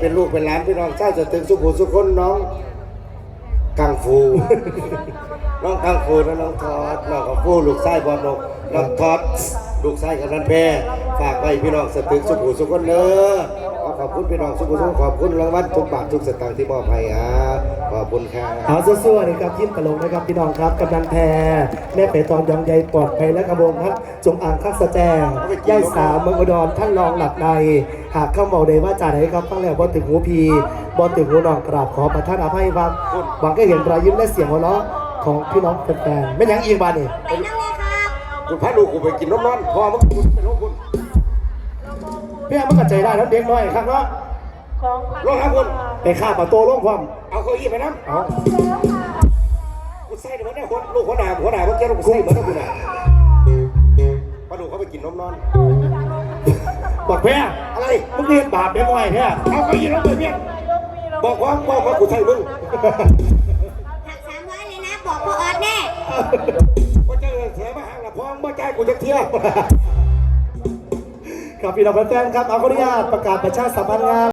เป็นลูกเป็นหลานพี่น้องเจ้าจะถึงสุขุสุขคนน้องกังฟู น้องกังฟูและน้องทอดน้องกังฟูลูกไส้บอลนก น้องทอดลูกไส้กับนันแพรฝากไว้พี่น้องสตึกสุขุมสุขคนเด้อขอขอบคุณพี่น้องสุขุมสุขขอบคุณรางวัลทุกบาททุกสตางค์ที่มอบให้ครับขอบคุณครับเอาสู้ๆนะครับยิ้มตลกนะครับพี่น้องครับกำนันแพรแม่เป๋ตองยองใยปลอดภัยและกระบงครับจงอ่างข้างสะแจงย่ายสามเมืองอุดรท่านรองหลับใน หากเข้าเมาใดว่าจ่าไหนครับฟังแล้วบอถึงหูพีบอถึงหูนองกราบขอประทานอภัยครับหวังก็เห็นรอยยิ้มและเสียงหัวเราะของพี่น้องแฟนๆไม่ยังอีกบ้านนี่ ไปนั่งเลยครับคุณพาลูกกูไปกินน้ำร้อนพอมึงคุณเป็นโรคคุณพี่แอมมันกัใจได้แล้วเด็กน้อยครับเนาะร้องครับคุณไปฆ่าประตูลงความเอาเก้าอี้ไปน้ำเอากูใส่เหมือนเนี่ยคนลูกหัวหน้าหัวหน้าเมื่อกี้ลูกใส่เหมือนเนี่ยคุณอะพาลูกเขาไปกินน้ำร้อนบอกแพ้อะไรมึงเรียนบาปเด็กน้อยแท้เอาเก้าอี้ลงไปเนี่ยบอกว่าบอกว่ากูใส่มึงหักสามร้อยเลยนะบอกพ่อออดแน่ว่าจะเสียมาห่า งละพองบ่ใจายกูจะเที่ยว ครับพี่น้องแฟนๆครับเอาขออนุญาตประกาศประชาสัมพันธ์งาน